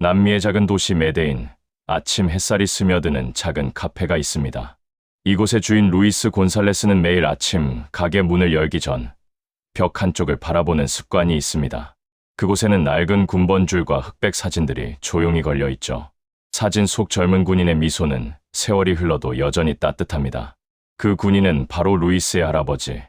남미의 작은 도시 메데인, 아침 햇살이 스며드는 작은 카페가 있습니다. 이곳의 주인 루이스 곤살레스는 매일 아침 가게 문을 열기 전 벽 한쪽을 바라보는 습관이 있습니다. 그곳에는 낡은 군번줄과 흑백 사진들이 조용히 걸려 있죠. 사진 속 젊은 군인의 미소는 세월이 흘러도 여전히 따뜻합니다. 그 군인은 바로 루이스의 할아버지.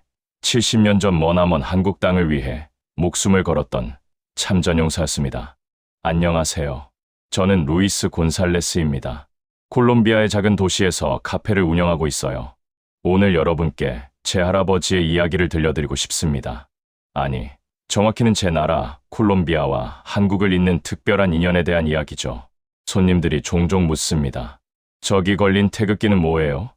70년 전 머나먼 한국 땅을 위해 목숨을 걸었던 참전용사였습니다. 안녕하세요. 저는 루이스 곤살레스입니다. 콜롬비아의 작은 도시에서 카페를 운영하고 있어요. 오늘 여러분께 제 할아버지의 이야기를 들려드리고 싶습니다. 아니, 정확히는 제 나라 콜롬비아와 한국을 잇는 특별한 인연에 대한 이야기죠. 손님들이 종종 묻습니다. 저기 걸린 태극기는 뭐예요?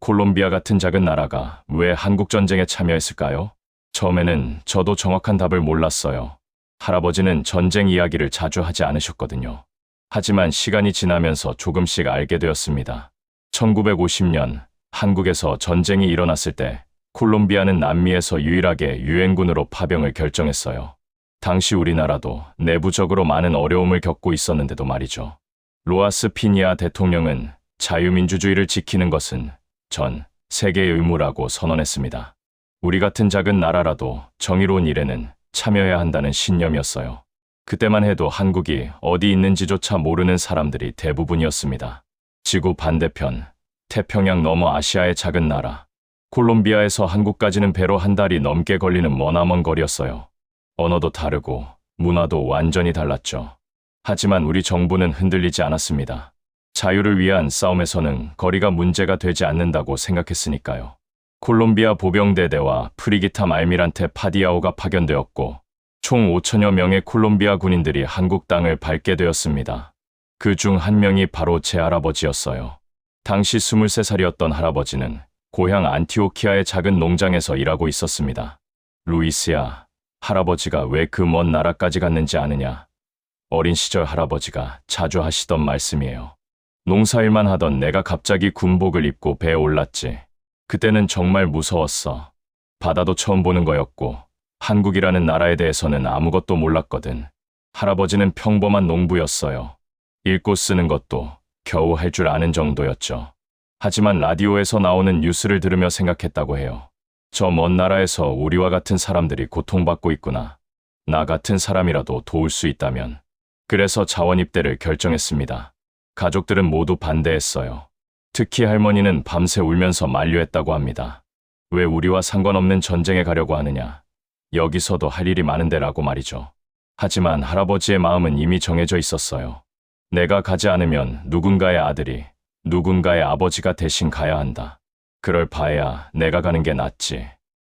콜롬비아 같은 작은 나라가 왜 한국 전쟁에 참여했을까요? 처음에는 저도 정확한 답을 몰랐어요. 할아버지는 전쟁 이야기를 자주 하지 않으셨거든요. 하지만 시간이 지나면서 조금씩 알게 되었습니다. 1950년 한국에서 전쟁이 일어났을 때 콜롬비아는 남미에서 유일하게 유엔군으로 파병을 결정했어요. 당시 우리나라도 내부적으로 많은 어려움을 겪고 있었는데도 말이죠. 로아스 피니아 대통령은 자유민주주의를 지키는 것은 전 세계의 의무라고 선언했습니다. 우리 같은 작은 나라라도 정의로운 일에는 참여해야 한다는 신념이었어요. 그때만 해도 한국이 어디 있는지조차 모르는 사람들이 대부분이었습니다. 지구 반대편, 태평양 너머 아시아의 작은 나라, 콜롬비아에서 한국까지는 배로 한 달이 넘게 걸리는 머나먼 거리였어요. 언어도 다르고 문화도 완전히 달랐죠. 하지만 우리 정부는 흔들리지 않았습니다. 자유를 위한 싸움에서는 거리가 문제가 되지 않는다고 생각했으니까요. 콜롬비아 보병대대와 프리기타 말미란테 파디아오가 파견되었고 총 5천여 명의 콜롬비아 군인들이 한국 땅을 밟게 되었습니다. 그 중 한 명이 바로 제 할아버지였어요. 당시 23살이었던 할아버지는 고향 안티오키아의 작은 농장에서 일하고 있었습니다. 루이스야, 할아버지가 왜 그 먼 나라까지 갔는지 아느냐? 어린 시절 할아버지가 자주 하시던 말씀이에요. 농사일만 하던 내가 갑자기 군복을 입고 배에 올랐지. 그때는 정말 무서웠어. 바다도 처음 보는 거였고, 한국이라는 나라에 대해서는 아무것도 몰랐거든. 할아버지는 평범한 농부였어요. 읽고 쓰는 것도 겨우 할 줄 아는 정도였죠. 하지만 라디오에서 나오는 뉴스를 들으며 생각했다고 해요. 저 먼 나라에서 우리와 같은 사람들이 고통받고 있구나. 나 같은 사람이라도 도울 수 있다면. 그래서 자원 입대를 결정했습니다. 가족들은 모두 반대했어요. 특히 할머니는 밤새 울면서 만류했다고 합니다. 왜 우리와 상관없는 전쟁에 가려고 하느냐. 여기서도 할 일이 많은데라고 말이죠. 하지만 할아버지의 마음은 이미 정해져 있었어요. 내가 가지 않으면 누군가의 아들이, 누군가의 아버지가 대신 가야 한다. 그럴 바에야 내가 가는 게 낫지.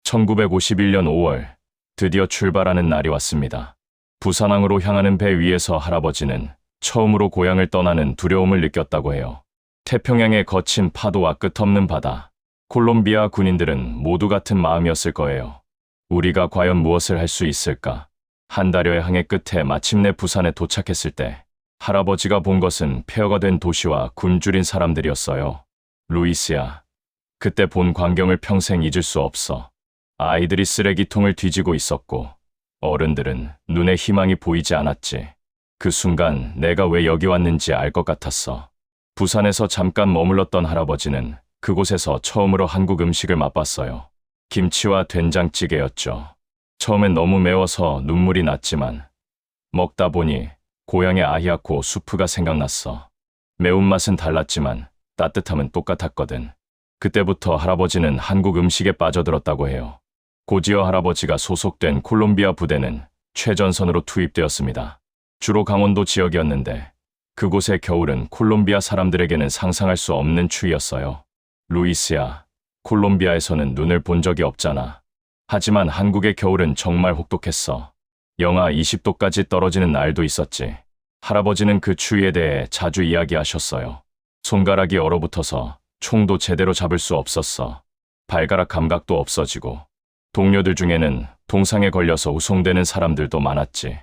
1951년 5월, 드디어 출발하는 날이 왔습니다. 부산항으로 향하는 배 위에서 할아버지는 처음으로 고향을 떠나는 두려움을 느꼈다고 해요. 태평양의 거친 파도와 끝없는 바다. 콜롬비아 군인들은 모두 같은 마음이었을 거예요. 우리가 과연 무엇을 할 수 있을까? 한 달여의 항해 끝에 마침내 부산에 도착했을 때 할아버지가 본 것은 폐허가 된 도시와 굶주린 사람들이었어요. 루이스야, 그때 본 광경을 평생 잊을 수 없어. 아이들이 쓰레기통을 뒤지고 있었고 어른들은 눈에 희망이 보이지 않았지. 그 순간 내가 왜 여기 왔는지 알 것 같았어. 부산에서 잠깐 머물렀던 할아버지는 그곳에서 처음으로 한국 음식을 맛봤어요. 김치와 된장찌개였죠. 처음엔 너무 매워서 눈물이 났지만 먹다 보니 고향의 아히아코 수프가 생각났어. 매운맛은 달랐지만 따뜻함은 똑같았거든. 그때부터 할아버지는 한국 음식에 빠져들었다고 해요. 고지어 할아버지가 소속된 콜롬비아 부대는 최전선으로 투입되었습니다. 주로 강원도 지역이었는데 그곳의 겨울은 콜롬비아 사람들에게는 상상할 수 없는 추위였어요. 루이스야, 콜롬비아에서는 눈을 본 적이 없잖아. 하지만 한국의 겨울은 정말 혹독했어. 영하 20도까지 떨어지는 날도 있었지. 할아버지는 그 추위에 대해 자주 이야기하셨어요. 손가락이 얼어붙어서 총도 제대로 잡을 수 없었어. 발가락 감각도 없어지고. 동료들 중에는 동상에 걸려서 우송되는 사람들도 많았지.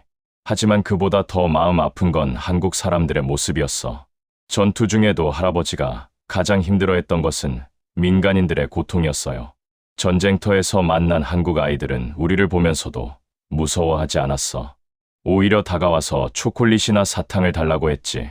하지만 그보다 더 마음 아픈 건 한국 사람들의 모습이었어. 전투 중에도 할아버지가 가장 힘들어했던 것은 민간인들의 고통이었어요. 전쟁터에서 만난 한국 아이들은 우리를 보면서도 무서워하지 않았어. 오히려 다가와서 초콜릿이나 사탕을 달라고 했지.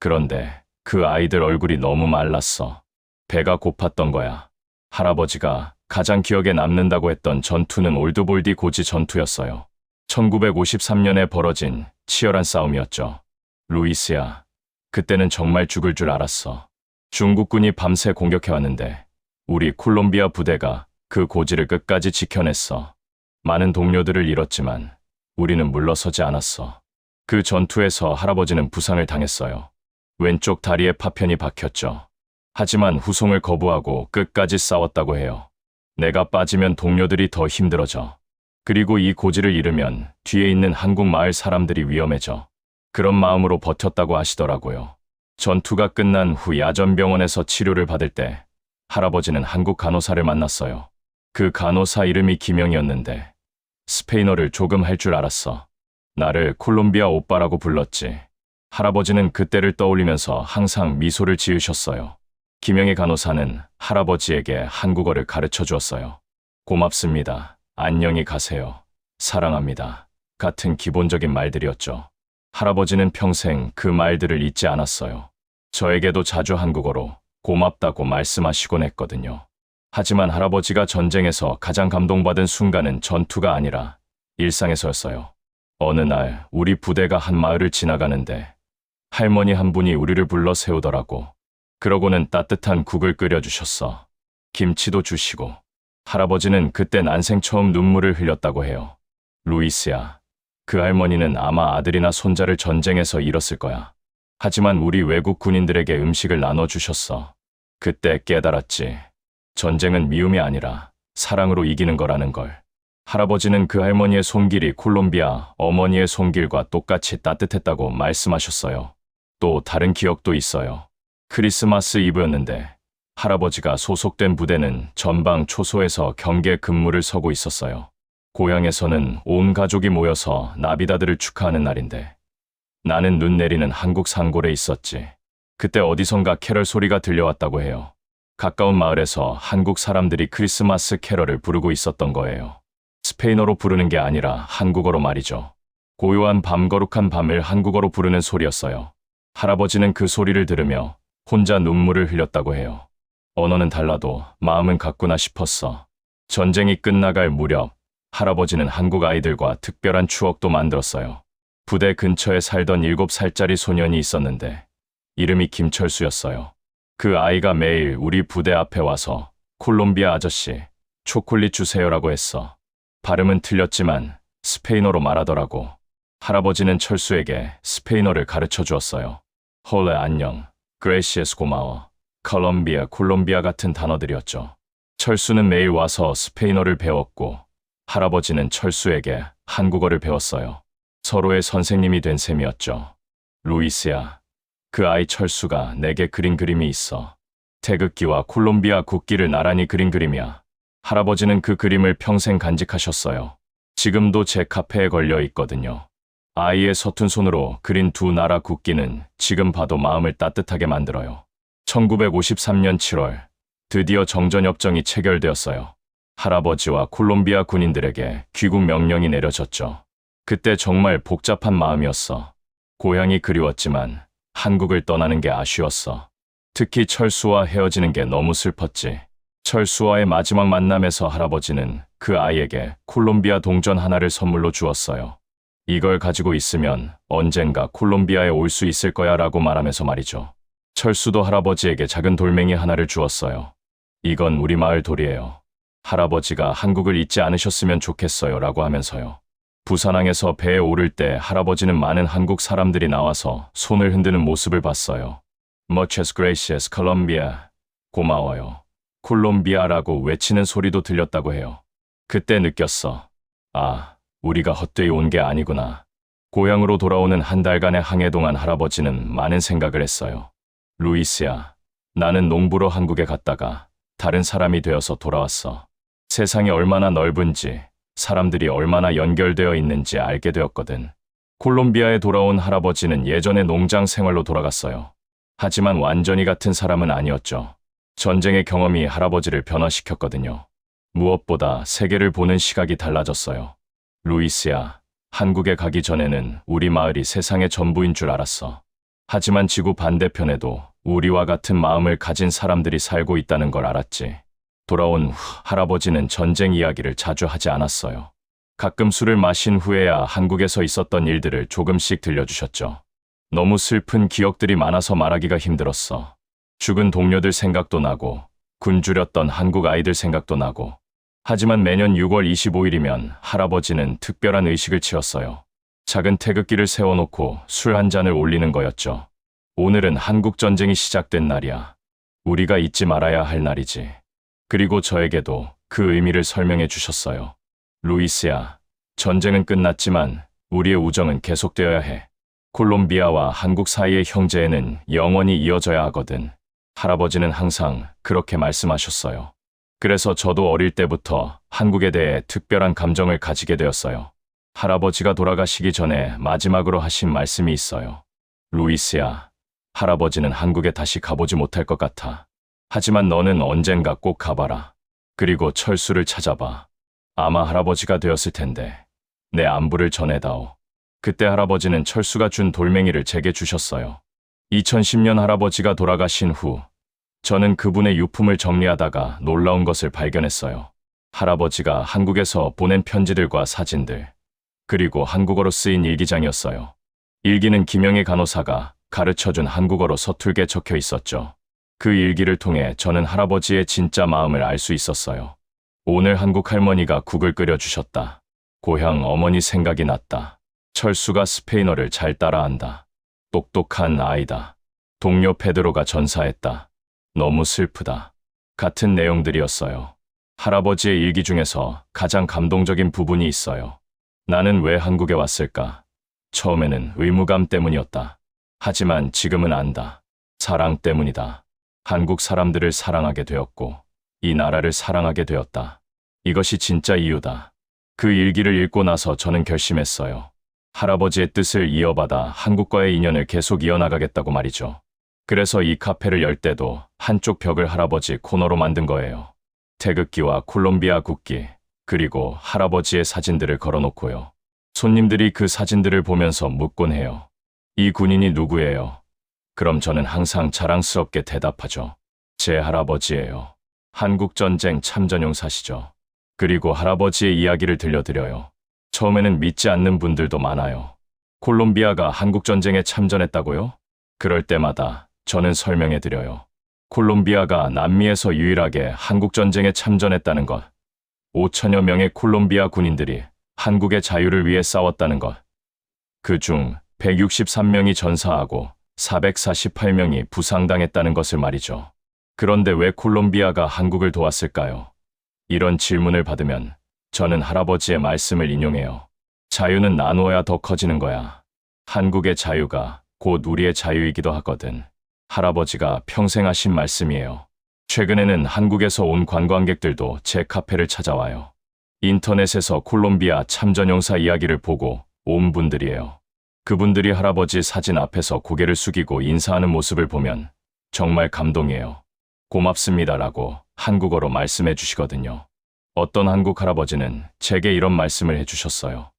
그런데 그 아이들 얼굴이 너무 말랐어. 배가 고팠던 거야. 할아버지가 가장 기억에 남는다고 했던 전투는 올드볼디 고지 전투였어요. 1953년에 벌어진 치열한 싸움이었죠. 루이스야, 그때는 정말 죽을 줄 알았어. 중국군이 밤새 공격해왔는데 우리 콜롬비아 부대가 그 고지를 끝까지 지켜냈어. 많은 동료들을 잃었지만 우리는 물러서지 않았어. 그 전투에서 할아버지는 부상을 당했어요. 왼쪽 다리에 파편이 박혔죠. 하지만 후송을 거부하고 끝까지 싸웠다고 해요. 내가 빠지면 동료들이 더 힘들어져. 그리고 이 고지를 잃으면 뒤에 있는 한국 마을 사람들이 위험해져. 그런 마음으로 버텼다고 하시더라고요. 전투가 끝난 후 야전병원에서 치료를 받을 때 할아버지는 한국 간호사를 만났어요. 그 간호사 이름이 김영이었는데 스페인어를 조금 할 줄 알았어. 나를 콜롬비아 오빠라고 불렀지. 할아버지는 그때를 떠올리면서 항상 미소를 지으셨어요. 김영희 간호사는 할아버지에게 한국어를 가르쳐 주었어요. 고맙습니다. 안녕히 가세요. 사랑합니다. 같은 기본적인 말들이었죠. 할아버지는 평생 그 말들을 잊지 않았어요. 저에게도 자주 한국어로 고맙다고 말씀하시곤 했거든요. 하지만 할아버지가 전쟁에서 가장 감동받은 순간은 전투가 아니라 일상에서였어요. 어느 날 우리 부대가 한 마을을 지나가는데 할머니 한 분이 우리를 불러 세우더라고. 그러고는 따뜻한 국을 끓여주셨어. 김치도 주시고. 할아버지는 그때 난생 처음 눈물을 흘렸다고 해요. 루이스야. 그 할머니는 아마 아들이나 손자를 전쟁에서 잃었을 거야. 하지만 우리 외국 군인들에게 음식을 나눠주셨어. 그때 깨달았지. 전쟁은 미움이 아니라 사랑으로 이기는 거라는 걸. 할아버지는 그 할머니의 손길이 콜롬비아 어머니의 손길과 똑같이 따뜻했다고 말씀하셨어요. 또 다른 기억도 있어요. 크리스마스 이브였는데 할아버지가 소속된 부대는 전방 초소에서 경계 근무를 서고 있었어요. 고향에서는 온 가족이 모여서 나비다들을 축하하는 날인데 나는 눈 내리는 한국 상골에 있었지. 그때 어디선가 캐럴 소리가 들려왔다고 해요. 가까운 마을에서 한국 사람들이 크리스마스 캐럴을 부르고 있었던 거예요. 스페인어로 부르는 게 아니라 한국어로 말이죠. 고요한 밤 거룩한 밤을 한국어로 부르는 소리였어요. 할아버지는 그 소리를 들으며 혼자 눈물을 흘렸다고 해요. 언어는 달라도 마음은 같구나 싶었어. 전쟁이 끝나갈 무렵 할아버지는 한국 아이들과 특별한 추억도 만들었어요. 부대 근처에 살던 7살짜리 소년이 있었는데 이름이 김철수였어요. 그 아이가 매일 우리 부대 앞에 와서 콜롬비아 아저씨, 초콜릿 주세요라고 했어. 발음은 틀렸지만 스페인어로 말하더라고. 할아버지는 철수에게 스페인어를 가르쳐 주었어요. 홀레 안녕, 그레시에스 고마워, 컬럼비아, 콜롬비아 같은 단어들이었죠. 철수는 매일 와서 스페인어를 배웠고 할아버지는 철수에게 한국어를 배웠어요. 서로의 선생님이 된 셈이었죠. 루이스야, 그 아이 철수가 내게 그린 그림이 있어. 태극기와 콜롬비아 국기를 나란히 그린 그림이야. 할아버지는 그 그림을 평생 간직하셨어요. 지금도 제 카페에 걸려 있거든요. 아이의 서툰 손으로 그린 두 나라 국기는 지금 봐도 마음을 따뜻하게 만들어요. 1953년 7월, 드디어 정전협정이 체결되었어요. 할아버지와 콜롬비아 군인들에게 귀국 명령이 내려졌죠. 그때 정말 복잡한 마음이었어. 고향이 그리웠지만 한국을 떠나는 게 아쉬웠어. 특히 철수와 헤어지는 게 너무 슬펐지. 철수와의 마지막 만남에서 할아버지는 그 아이에게 콜롬비아 동전 하나를 선물로 주었어요. 이걸 가지고 있으면 언젠가 콜롬비아에 올 수 있을 거야 라고 말하면서 말이죠. 철수도 할아버지에게 작은 돌멩이 하나를 주었어요. 이건 우리 마을 돌이에요. 할아버지가 한국을 잊지 않으셨으면 좋겠어요 라고 하면서요. 부산항에서 배에 오를 때 할아버지는 많은 한국 사람들이 나와서 손을 흔드는 모습을 봤어요. Muchas gracias, Colombia. 고마워요. 콜롬비아라고 외치는 소리도 들렸다고 해요. 그때 느꼈어. 아, 우리가 헛되이 온 게 아니구나. 고향으로 돌아오는 한 달간의 항해 동안 할아버지는 많은 생각을 했어요. 루이스야, 나는 농부로 한국에 갔다가 다른 사람이 되어서 돌아왔어. 세상이 얼마나 넓은지, 사람들이 얼마나 연결되어 있는지 알게 되었거든. 콜롬비아에 돌아온 할아버지는 예전의 농장 생활로 돌아갔어요. 하지만 완전히 같은 사람은 아니었죠. 전쟁의 경험이 할아버지를 변화시켰거든요. 무엇보다 세계를 보는 시각이 달라졌어요. 루이스야, 한국에 가기 전에는 우리 마을이 세상의 전부인 줄 알았어. 하지만 지구 반대편에도 우리와 같은 마음을 가진 사람들이 살고 있다는 걸 알았지. 돌아온 후 할아버지는 전쟁 이야기를 자주 하지 않았어요. 가끔 술을 마신 후에야 한국에서 있었던 일들을 조금씩 들려주셨죠. 너무 슬픈 기억들이 많아서 말하기가 힘들었어. 죽은 동료들 생각도 나고, 굶주렸던 한국 아이들 생각도 나고. 하지만 매년 6월 25일이면 할아버지는 특별한 의식을 치렀어요. 작은 태극기를 세워놓고 술 한 잔을 올리는 거였죠. 오늘은 한국 전쟁이 시작된 날이야. 우리가 잊지 말아야 할 날이지. 그리고 저에게도 그 의미를 설명해 주셨어요. 루이스야, 전쟁은 끝났지만 우리의 우정은 계속되어야 해. 콜롬비아와 한국 사이의 형제에는 영원히 이어져야 하거든. 할아버지는 항상 그렇게 말씀하셨어요. 그래서 저도 어릴 때부터 한국에 대해 특별한 감정을 가지게 되었어요. 할아버지가 돌아가시기 전에 마지막으로 하신 말씀이 있어요. 루이스야, 할아버지는 한국에 다시 가보지 못할 것 같아. 하지만 너는 언젠가 꼭 가봐라. 그리고 철수를 찾아봐. 아마 할아버지가 되었을 텐데 내 안부를 전해다오. 그때 할아버지는 철수가 준 돌멩이를 제게 주셨어요. 2010년 할아버지가 돌아가신 후 저는 그분의 유품을 정리하다가 놀라운 것을 발견했어요. 할아버지가 한국에서 보낸 편지들과 사진들, 그리고 한국어로 쓰인 일기장이었어요. 일기는 김영애 간호사가 가르쳐준 한국어로 서툴게 적혀 있었죠. 그 일기를 통해 저는 할아버지의 진짜 마음을 알 수 있었어요. 오늘 한국 할머니가 국을 끓여주셨다. 고향 어머니 생각이 났다. 철수가 스페인어를 잘 따라한다. 똑똑한 아이다. 동료 페드로가 전사했다. 너무 슬프다. 같은 내용들이었어요. 할아버지의 일기 중에서 가장 감동적인 부분이 있어요. 나는 왜 한국에 왔을까? 처음에는 의무감 때문이었다. 하지만 지금은 안다. 사랑 때문이다. 한국 사람들을 사랑하게 되었고, 이 나라를 사랑하게 되었다. 이것이 진짜 이유다. 그 일기를 읽고 나서 저는 결심했어요. 할아버지의 뜻을 이어받아 한국과의 인연을 계속 이어나가겠다고 말이죠. 그래서 이 카페를 열 때도 한쪽 벽을 할아버지 코너로 만든 거예요. 태극기와 콜롬비아 국기, 그리고 할아버지의 사진들을 걸어놓고요. 손님들이 그 사진들을 보면서 묻곤 해요. 이 군인이 누구예요? 그럼 저는 항상 자랑스럽게 대답하죠. 제 할아버지예요. 한국전쟁 참전용사시죠. 그리고 할아버지의 이야기를 들려드려요. 처음에는 믿지 않는 분들도 많아요. 콜롬비아가 한국전쟁에 참전했다고요? 그럴 때마다 저는 설명해드려요. 콜롬비아가 남미에서 유일하게 한국전쟁에 참전했다는 것. 5천여 명의 콜롬비아 군인들이 한국의 자유를 위해 싸웠다는 것. 그 중 163명이 전사하고 448명이 부상당했다는 것을 말이죠. 그런데 왜 콜롬비아가 한국을 도왔을까요? 이런 질문을 받으면 저는 할아버지의 말씀을 인용해요. 자유는 나누어야 더 커지는 거야. 한국의 자유가 곧 우리의 자유이기도 하거든. 할아버지가 평생 하신 말씀이에요. 최근에는 한국에서 온 관광객들도 제 카페를 찾아와요. 인터넷에서 콜롬비아 참전용사 이야기를 보고 온 분들이에요. 그분들이 할아버지 사진 앞에서 고개를 숙이고 인사하는 모습을 보면 정말 감동이에요. 고맙습니다라고 한국어로 말씀해 주시거든요. 어떤 한국 할아버지는 제게 이런 말씀을 해주셨어요.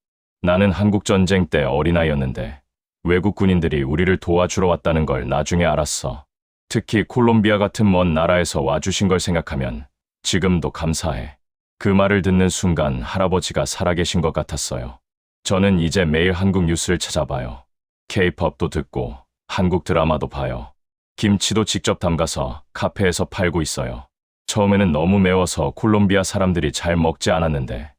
나는 한국 전쟁 때 어린아이였는데 외국 군인들이 우리를 도와주러 왔다는 걸 나중에 알았어. 특히 콜롬비아 같은 먼 나라에서 와주신 걸 생각하면 지금도 감사해. 그 말을 듣는 순간 할아버지가 살아계신 것 같았어요. 저는 이제 매일 한국 뉴스를 찾아봐요. 케이팝도 듣고 한국 드라마도 봐요. 김치도 직접 담가서 카페에서 팔고 있어요. 처음에는 너무 매워서 콜롬비아 사람들이 잘 먹지 않았는데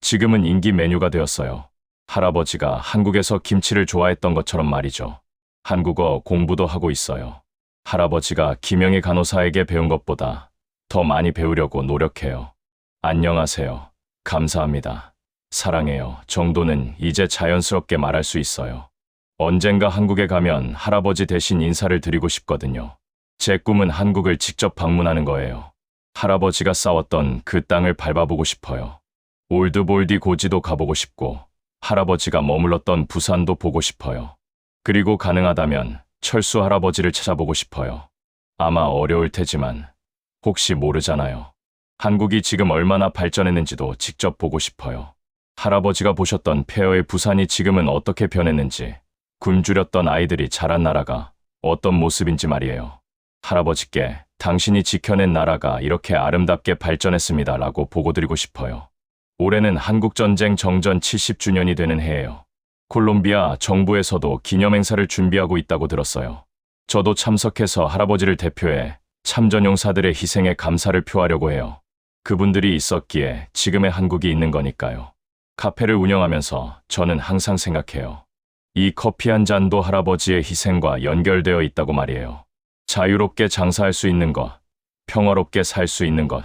지금은 인기 메뉴가 되었어요. 할아버지가 한국에서 김치를 좋아했던 것처럼 말이죠. 한국어 공부도 하고 있어요. 할아버지가 김영희 간호사에게 배운 것보다 더 많이 배우려고 노력해요. 안녕하세요. 감사합니다. 사랑해요. 정도는 이제 자연스럽게 말할 수 있어요. 언젠가 한국에 가면 할아버지 대신 인사를 드리고 싶거든요. 제 꿈은 한국을 직접 방문하는 거예요. 할아버지가 싸웠던 그 땅을 밟아보고 싶어요. 올드볼디 고지도 가보고 싶고, 할아버지가 머물렀던 부산도 보고 싶어요. 그리고 가능하다면 철수 할아버지를 찾아보고 싶어요. 아마 어려울 테지만 혹시 모르잖아요. 한국이 지금 얼마나 발전했는지도 직접 보고 싶어요. 할아버지가 보셨던 폐허의 부산이 지금은 어떻게 변했는지, 굶주렸던 아이들이 자란 나라가 어떤 모습인지 말이에요. 할아버지께 당신이 지켜낸 나라가 이렇게 아름답게 발전했습니다. 라고 보고 드리고 싶어요. 올해는 한국전쟁 정전 70주년이 되는 해예요. 콜롬비아 정부에서도 기념행사를 준비하고 있다고 들었어요. 저도 참석해서 할아버지를 대표해 참전용사들의 희생에 감사를 표하려고 해요. 그분들이 있었기에 지금의 한국이 있는 거니까요. 카페를 운영하면서 저는 항상 생각해요. 이 커피 한 잔도 할아버지의 희생과 연결되어 있다고 말이에요. 자유롭게 장사할 수 있는 것, 평화롭게 살 수 있는 것.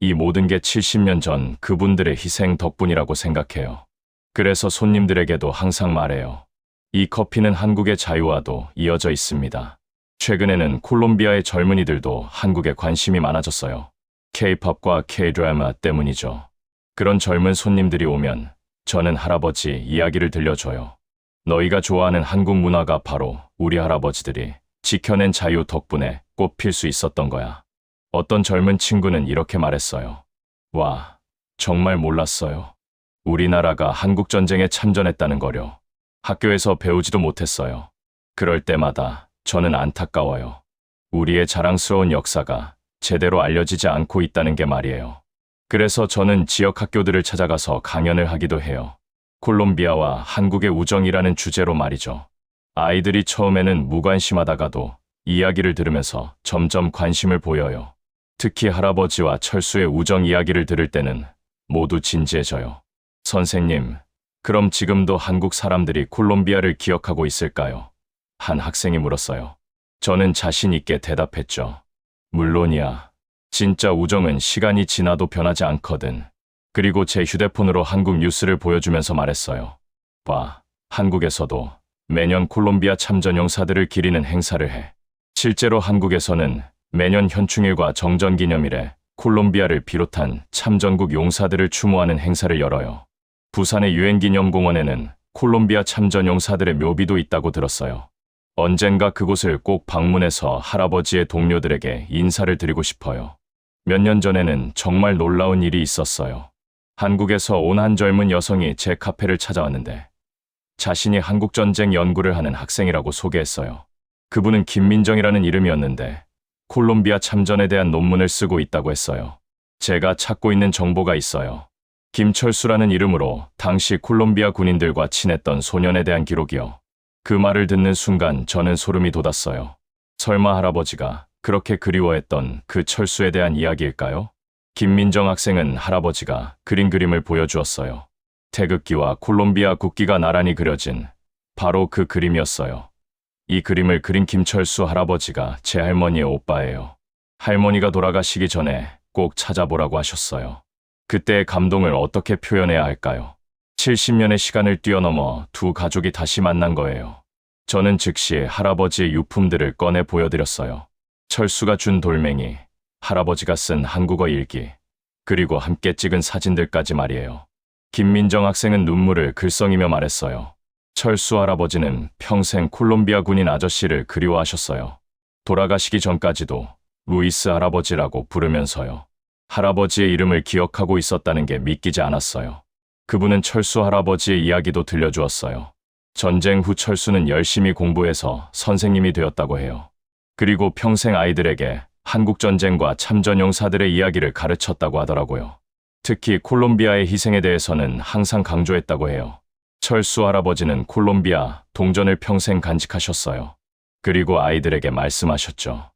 이 모든 게 70년 전 그분들의 희생 덕분이라고 생각해요. 그래서 손님들에게도 항상 말해요. 이 커피는 한국의 자유와도 이어져 있습니다. 최근에는 콜롬비아의 젊은이들도 한국에 관심이 많아졌어요. K-팝과 K-드라마 때문이죠. 그런 젊은 손님들이 오면 저는 할아버지 이야기를 들려줘요. 너희가 좋아하는 한국 문화가 바로 우리 할아버지들이 지켜낸 자유 덕분에 꽃필 수 있었던 거야. 어떤 젊은 친구는 이렇게 말했어요. 와, 정말 몰랐어요. 우리나라가 한국전쟁에 참전했다는 거려. 학교에서 배우지도 못했어요. 그럴 때마다 저는 안타까워요. 우리의 자랑스러운 역사가 제대로 알려지지 않고 있다는 게 말이에요. 그래서 저는 지역 학교들을 찾아가서 강연을 하기도 해요. 콜롬비아와 한국의 우정이라는 주제로 말이죠. 아이들이 처음에는 무관심하다가도 이야기를 들으면서 점점 관심을 보여요. 특히 할아버지와 철수의 우정 이야기를 들을 때는 모두 진지해져요. 선생님, 그럼 지금도 한국 사람들이 콜롬비아를 기억하고 있을까요? 한 학생이 물었어요. 저는 자신 있게 대답했죠. 물론이야. 진짜 우정은 시간이 지나도 변하지 않거든. 그리고 제 휴대폰으로 한국 뉴스를 보여주면서 말했어요. 봐, 한국에서도 매년 콜롬비아 참전 용사들을 기리는 행사를 해. 실제로 한국에서는 매년 현충일과 정전기념일에 콜롬비아를 비롯한 참전국 용사들을 추모하는 행사를 열어요. 부산의 유엔기념공원에는 콜롬비아 참전용사들의 묘비도 있다고 들었어요. 언젠가 그곳을 꼭 방문해서 할아버지의 동료들에게 인사를 드리고 싶어요. 몇 년 전에는 정말 놀라운 일이 있었어요. 한국에서 온 한 젊은 여성이 제 카페를 찾아왔는데 자신이 한국전쟁 연구를 하는 학생이라고 소개했어요. 그분은 김민정이라는 이름이었는데 콜롬비아 참전에 대한 논문을 쓰고 있다고 했어요. 제가 찾고 있는 정보가 있어요. 김철수라는 이름으로 당시 콜롬비아 군인들과 친했던 소년에 대한 기록이요. 그 말을 듣는 순간 저는 소름이 돋았어요. 설마 할아버지가 그렇게 그리워했던 그 철수에 대한 이야기일까요? 김민정 학생은 할아버지가 그린 그림을 보여주었어요. 태극기와 콜롬비아 국기가 나란히 그려진 바로 그 그림이었어요. 이 그림을 그린 김철수 할아버지가 제 할머니의 오빠예요. 할머니가 돌아가시기 전에 꼭 찾아보라고 하셨어요. 그때의 감동을 어떻게 표현해야 할까요? 70년의 시간을 뛰어넘어 두 가족이 다시 만난 거예요. 저는 즉시 할아버지의 유품들을 꺼내 보여드렸어요. 철수가 준 돌멩이, 할아버지가 쓴 한국어 일기, 그리고 함께 찍은 사진들까지 말이에요. 김민정 학생은 눈물을 글썽이며 말했어요. 철수 할아버지는 평생 콜롬비아 군인 아저씨를 그리워하셨어요. 돌아가시기 전까지도 루이스 할아버지라고 부르면서요. 할아버지의 이름을 기억하고 있었다는 게 믿기지 않았어요. 그분은 철수 할아버지의 이야기도 들려주었어요. 전쟁 후 철수는 열심히 공부해서 선생님이 되었다고 해요. 그리고 평생 아이들에게 한국전쟁과 참전용사들의 이야기를 가르쳤다고 하더라고요. 특히 콜롬비아의 희생에 대해서는 항상 강조했다고 해요. 철수 할아버지는 콜롬비아 동전을 평생 간직하셨어요. 그리고 아이들에게 말씀하셨죠.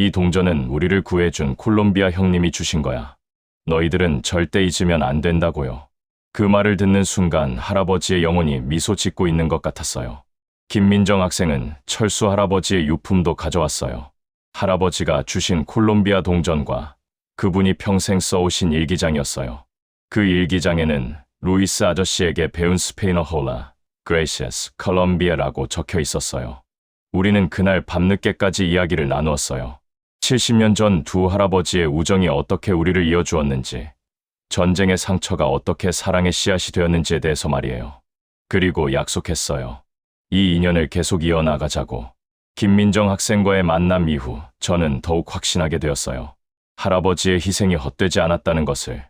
이 동전은 우리를 구해준 콜롬비아 형님이 주신 거야. 너희들은 절대 잊으면 안 된다고요. 그 말을 듣는 순간 할아버지의 영혼이 미소 짓고 있는 것 같았어요. 김민정 학생은 철수 할아버지의 유품도 가져왔어요. 할아버지가 주신 콜롬비아 동전과 그분이 평생 써오신 일기장이었어요. 그 일기장에는 루이스 아저씨에게 배운 스페인어 홀라, 그레시스, 컬럼비아라고 적혀 있었어요. 우리는 그날 밤늦게까지 이야기를 나누었어요. 70년 전 두 할아버지의 우정이 어떻게 우리를 이어주었는지, 전쟁의 상처가 어떻게 사랑의 씨앗이 되었는지에 대해서 말이에요. 그리고 약속했어요. 이 인연을 계속 이어나가자고. 김민정 학생과의 만남 이후 저는 더욱 확신하게 되었어요. 할아버지의 희생이 헛되지 않았다는 것을.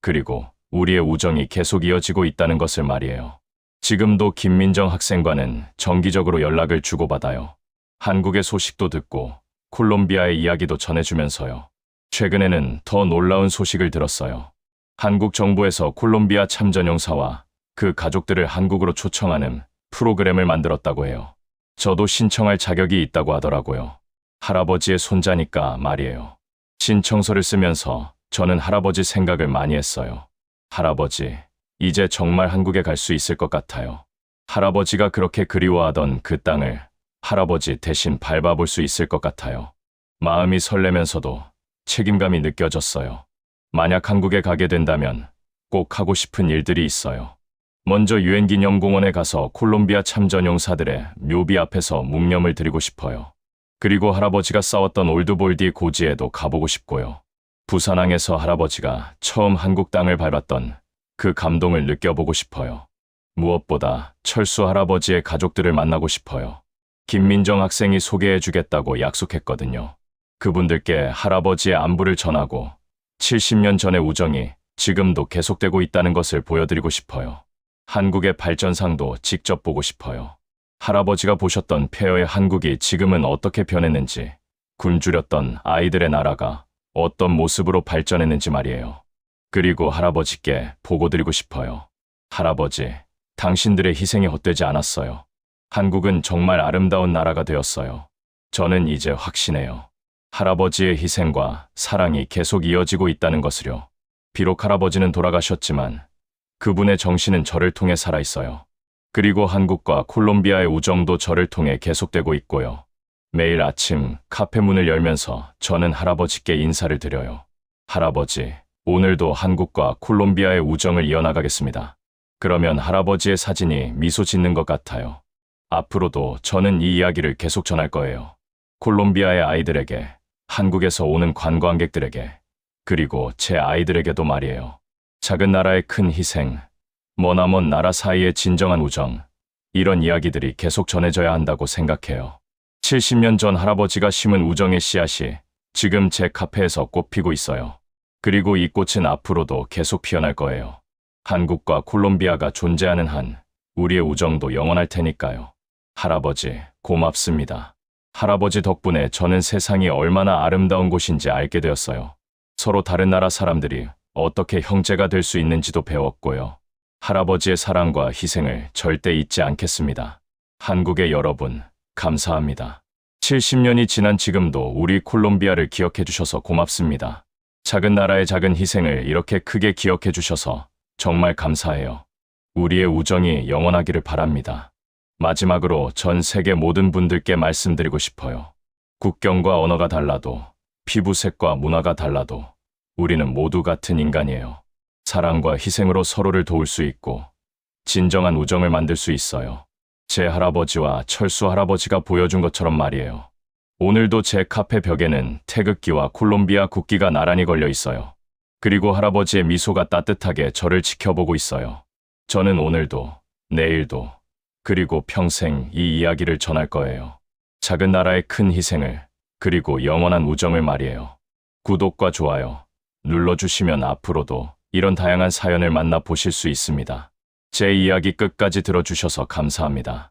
그리고 우리의 우정이 계속 이어지고 있다는 것을 말이에요. 지금도 김민정 학생과는 정기적으로 연락을 주고받아요. 한국의 소식도 듣고 콜롬비아의 이야기도 전해주면서요. 최근에는 더 놀라운 소식을 들었어요. 한국 정부에서 콜롬비아 참전용사와 그 가족들을 한국으로 초청하는 프로그램을 만들었다고 해요. 저도 신청할 자격이 있다고 하더라고요. 할아버지의 손자니까 말이에요. 신청서를 쓰면서 저는 할아버지 생각을 많이 했어요. 할아버지, 이제 정말 한국에 갈 수 있을 것 같아요. 할아버지가 그렇게 그리워하던 그 땅을 할아버지 대신 밟아볼 수 있을 것 같아요. 마음이 설레면서도 책임감이 느껴졌어요. 만약 한국에 가게 된다면 꼭 하고 싶은 일들이 있어요. 먼저 유엔 기념공원에 가서 콜롬비아 참전용사들의 묘비 앞에서 묵념을 드리고 싶어요. 그리고 할아버지가 싸웠던 올드볼디 고지에도 가보고 싶고요. 부산항에서 할아버지가 처음 한국 땅을 밟았던 그 감동을 느껴보고 싶어요. 무엇보다 철수 할아버지의 가족들을 만나고 싶어요. 김민정 학생이 소개해 주겠다고 약속했거든요. 그분들께 할아버지의 안부를 전하고 70년 전의 우정이 지금도 계속되고 있다는 것을 보여드리고 싶어요. 한국의 발전상도 직접 보고 싶어요. 할아버지가 보셨던 폐허의 한국이 지금은 어떻게 변했는지, 굶주렸던 아이들의 나라가 어떤 모습으로 발전했는지 말이에요. 그리고 할아버지께 보고 드리고 싶어요. 할아버지, 당신들의 희생이 헛되지 않았어요. 한국은 정말 아름다운 나라가 되었어요. 저는 이제 확신해요. 할아버지의 희생과 사랑이 계속 이어지고 있다는 것을요. 비록 할아버지는 돌아가셨지만 그분의 정신은 저를 통해 살아있어요. 그리고 한국과 콜롬비아의 우정도 저를 통해 계속되고 있고요. 매일 아침 카페 문을 열면서 저는 할아버지께 인사를 드려요. 할아버지, 오늘도 한국과 콜롬비아의 우정을 이어나가겠습니다. 그러면 할아버지의 사진이 미소 짓는 것 같아요. 앞으로도 저는 이 이야기를 계속 전할 거예요. 콜롬비아의 아이들에게, 한국에서 오는 관광객들에게, 그리고 제 아이들에게도 말이에요. 작은 나라의 큰 희생, 머나먼 나라 사이의 진정한 우정, 이런 이야기들이 계속 전해져야 한다고 생각해요. 70년 전 할아버지가 심은 우정의 씨앗이 지금 제 카페에서 꽃피고 있어요. 그리고 이 꽃은 앞으로도 계속 피어날 거예요. 한국과 콜롬비아가 존재하는 한 우리의 우정도 영원할 테니까요. 할아버지, 고맙습니다. 할아버지 덕분에 저는 세상이 얼마나 아름다운 곳인지 알게 되었어요. 서로 다른 나라 사람들이 어떻게 형제가 될 수 있는지도 배웠고요. 할아버지의 사랑과 희생을 절대 잊지 않겠습니다. 한국의 여러분, 감사합니다. 70년이 지난 지금도 우리 콜롬비아를 기억해 주셔서 고맙습니다. 작은 나라의 작은 희생을 이렇게 크게 기억해 주셔서 정말 감사해요. 우리의 우정이 영원하기를 바랍니다. 마지막으로 전 세계 모든 분들께 말씀드리고 싶어요. 국경과 언어가 달라도, 피부색과 문화가 달라도, 우리는 모두 같은 인간이에요. 사랑과 희생으로 서로를 도울 수 있고, 진정한 우정을 만들 수 있어요. 제 할아버지와 철수 할아버지가 보여준 것처럼 말이에요. 오늘도 제 카페 벽에는 태극기와 콜롬비아 국기가 나란히 걸려 있어요. 그리고 할아버지의 미소가 따뜻하게 저를 지켜보고 있어요. 저는 오늘도, 내일도, 그리고 평생 이 이야기를 전할 거예요. 작은 나라의 큰 희생을, 그리고 영원한 우정을 말이에요. 구독과 좋아요 눌러주시면 앞으로도 이런 다양한 사연을 만나 보실 수 있습니다. 제 이야기 끝까지 들어주셔서 감사합니다.